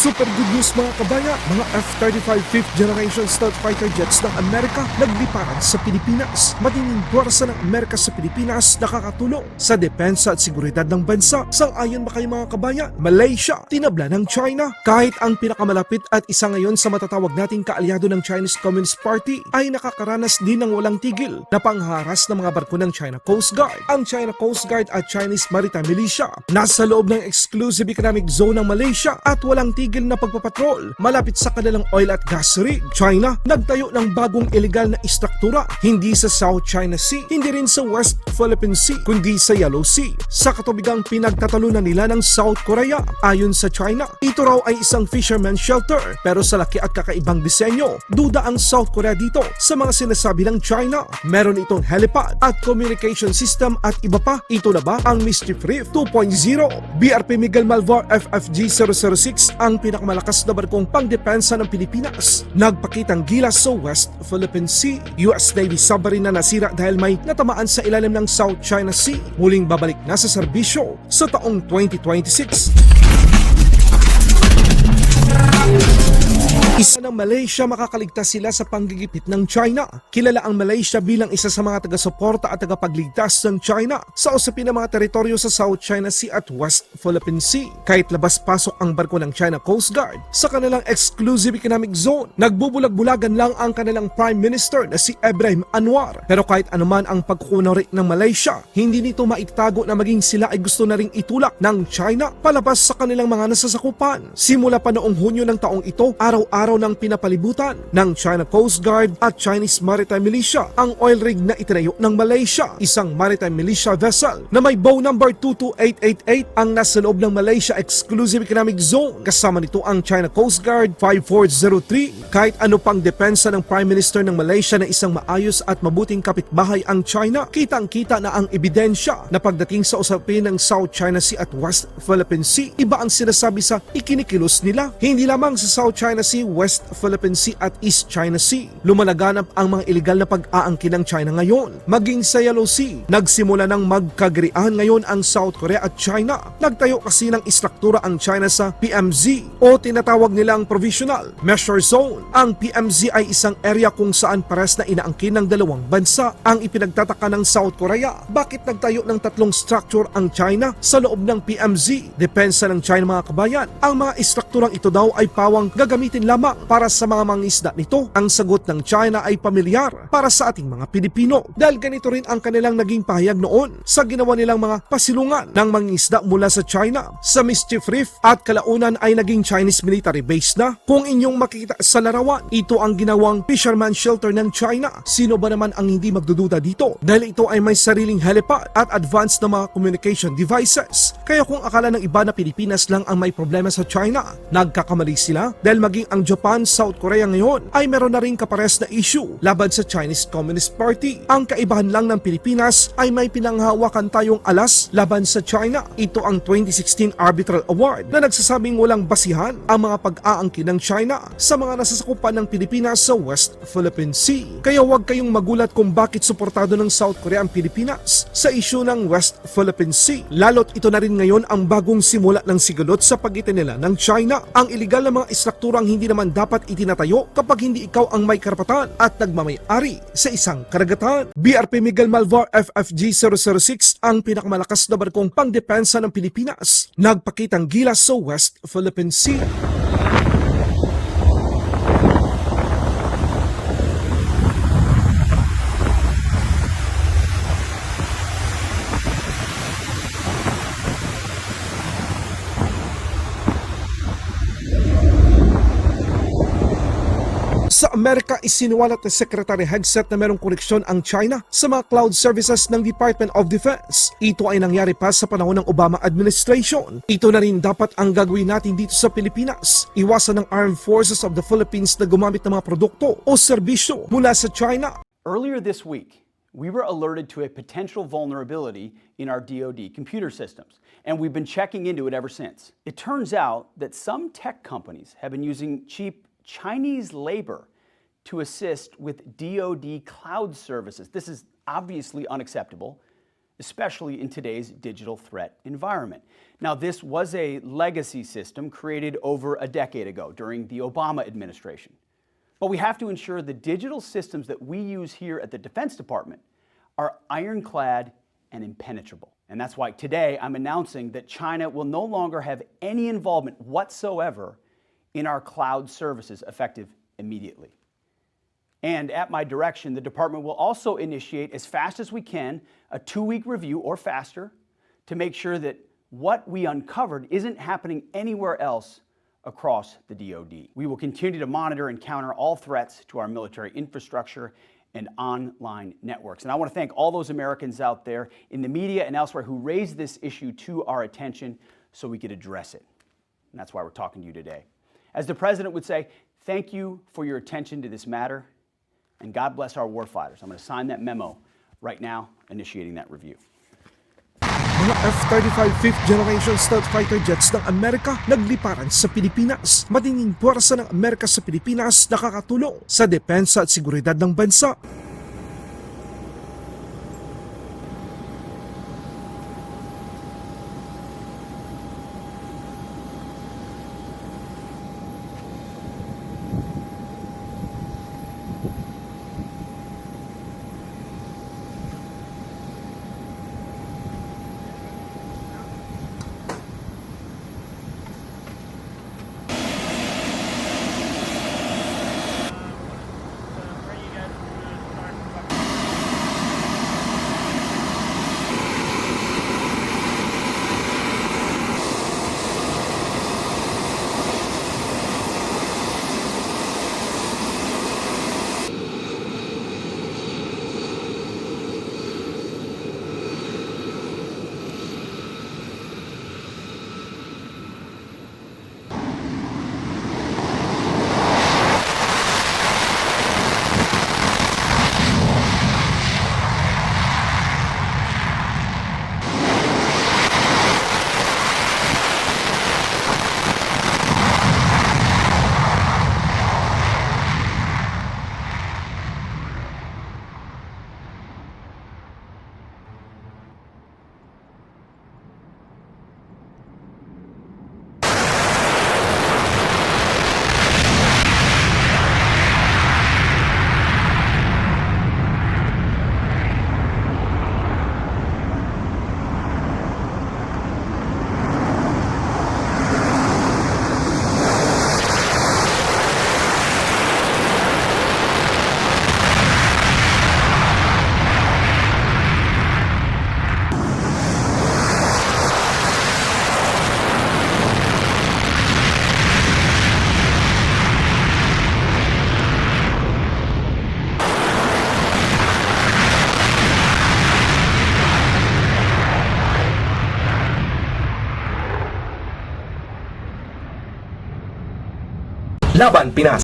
Super good news mga kabaya, mga F-35 5th generation stealth fighter jets ng Amerika nagliparan sa Pilipinas. Matinding puwersa ng Amerika sa Pilipinas nakakatulong sa depensa at seguridad ng bansa. Sang-ayon ba kayo mga kabaya? Malaysia, tinabla ng China. Kahit ang pinakamalapit at isa ngayon sa matatawag nating kaalyado ng Chinese Communist Party ay nakakaranas din ng walang tigil na pangharas ng mga barko ng China Coast Guard. Ang China Coast Guard at Chinese Maritime Militia nasa loob ng exclusive economic zone ng Malaysia at walang tigil na pagpapatrol malapit sa kanilang oil at gas rig. China nagtayo ng bagong illegal na istruktura hindi sa South China Sea, hindi rin sa West Philippine Sea, kundi sa Yellow Sea. Sa katubigang pinagtatalunan nila ng South Korea. Ayon sa China, ito raw ay isang fisherman shelter pero sa laki at kakaibang disenyo, duda ang South Korea dito sa mga sinasabi ng China. Meron itong helipad at communication system at iba pa. Ito na ba ang Mischief Reef 2.0? BRP Miguel Malvar FFG 006 ang pinakamalakas na barkong pangdepensa ng Pilipinas. Nagpakitang gilas sa West Philippine Sea. US Navy submarine na nasira dahil may natamaan sa ilalim ng South China Sea. Muling babalik na sa serbisyo sa taong 2026. Isa ng Malaysia makakaligtas sila sa panggigipit ng China. Kilala ang Malaysia bilang isa sa mga taga-suporta at tagapagligtas ng China sa usapin ng mga teritoryo sa South China Sea at West Philippine Sea. Kahit labas-pasok ang barko ng China Coast Guard sa kanilang exclusive economic zone, nagbubulag-bulagan lang ang kanilang Prime Minister na si Ibrahim Anwar. Pero kahit anuman ang pagkukunari ng Malaysia, hindi nito maitago na maging sila ay gusto na ring itulak ng China palabas sa kanilang mga nasasakupan. Simula pa noong Hunyo ng taong ito, araw-araw ng pinapalibutan ng China Coast Guard at Chinese Maritime Militia ang oil rig na itinayo ng Malaysia, isang maritime militia vessel na may bow number 22888 ang nasa loob ng Malaysia Exclusive Economic Zone. Kasama nito ang China Coast Guard 5403. Kahit ano pang depensa ng Prime Minister ng Malaysia na isang maayos at mabuting kapitbahay ang China, kitang-kita na ang ebidensya na pagdating sa usapin ng South China Sea at West Philippine Sea, iba ang sinasabi sa ikinikilos nila. Hindi lamang sa South China Sea, West Philippine Sea at East China Sea. Lumalaganap ang mga illegal na pag-aangkin ng China ngayon. Maging sa Yellow Sea, nagsimula ng magkagrian ngayon ang South Korea at China. Nagtayo kasi ng istruktura ang China sa PMZ o tinatawag nilang Provisional Measure Zone. Ang PMZ ay isang area kung saan pares na inaangkin ng dalawang bansa. Ang ipinagtataka ng South Korea, bakit nagtayo ng tatlong structure ang China sa loob ng PMZ? Depensa ng China mga kabayan, ang mga istrukturang ito daw ay pawang gagamitin lamang para sa mga mangisda nito. Ang sagot ng China ay pamilyar para sa ating mga Pilipino dahil ganito rin ang kanilang naging pahayag noon sa ginawa nilang mga pasilungan ng mangisda mula sa China. Sa Mischief Reef at kalaunan ay naging Chinese military base na. Kung inyong makikita sa larawan, ito ang ginawang fisherman shelter ng China. Sino ba naman ang hindi magdududa dito? Dahil ito ay may sariling helipad at advanced na mga communication devices. Kaya kung akala ng iba na Pilipinas lang ang may problema sa China, nagkakamali sila dahil maging ang Japan, South Korea ngayon ay meron na rin kapares na issue laban sa Chinese Communist Party. Ang kaibahan lang ng Pilipinas ay may pinanghawakan tayong alas laban sa China. Ito ang 2016 Arbitral Award na nagsasabing walang basihan ang mga pag-aangkin ng China sa mga nasasakupan ng Pilipinas sa West Philippine Sea. Kaya huwag kayong magulat kung bakit suportado ng South Korea ang Pilipinas sa issue ng West Philippine Sea. Lalo't ito na rin ngayon ang bagong simula ng sigalot sa pagitan nila ng China. Ang iligal na mga istrukturang hindi naman dapat itinatayo kapag hindi ikaw ang may karapatan at nagmamay-ari sa isang karagatan. BRP Miguel Malvar FFG 006 ang pinakamalakas na barkong pangdepensa ng Pilipinas. Nagpakitang gilas sa West Philippine Sea. Sa Amerika, isinuwalat ng Secretary Hegseth na merong koneksyon ang China sa mga cloud services ng Department of Defense. Ito ay nangyari pa sa panahon ng Obama administration. Ito na rin dapat ang gagawin natin dito sa Pilipinas. Iwasan ng Armed Forces of the Philippines na gumamit ng mga produkto o serbisyo mula sa China Earlier this week, we were alerted to a potential vulnerability in our DoD computer systems, and we've been checking into it ever since. It turns out that some tech companies have been using cheap Chinese labor to assist with DoD cloud services. This is obviously unacceptable. especially in today's digital threat environment. Now, this was a legacy system created over a decade ago during the Obama administration. But we have to ensure the digital systems that we use here at the Defense Department are ironclad and impenetrable. And that's why today I'm announcing that China will no longer have any involvement whatsoever in our cloud services effective immediately. And at my direction, the department will also initiate, as fast as we can, a two week review or faster to make sure that what we uncovered isn't happening anywhere else across the DoD. We will continue to monitor and counter all threats to our military infrastructure and online networks. And I want to thank all those Americans out there in the media and elsewhere who raised this issue to our attention so we could address it. And that's why we're talking to you today. As the president would say, thank you for your attention to this matter, and God bless our warfighters. I'm going to sign that memo right now, initiating that review. Mga F-35 5th Generation Stealth Fighter Jets ng Amerika nagliparan sa Pilipinas. Matinding puwersa ng Amerika sa Pilipinas nakakatulong sa depensa at seguridad ng bansa. Laban Pinas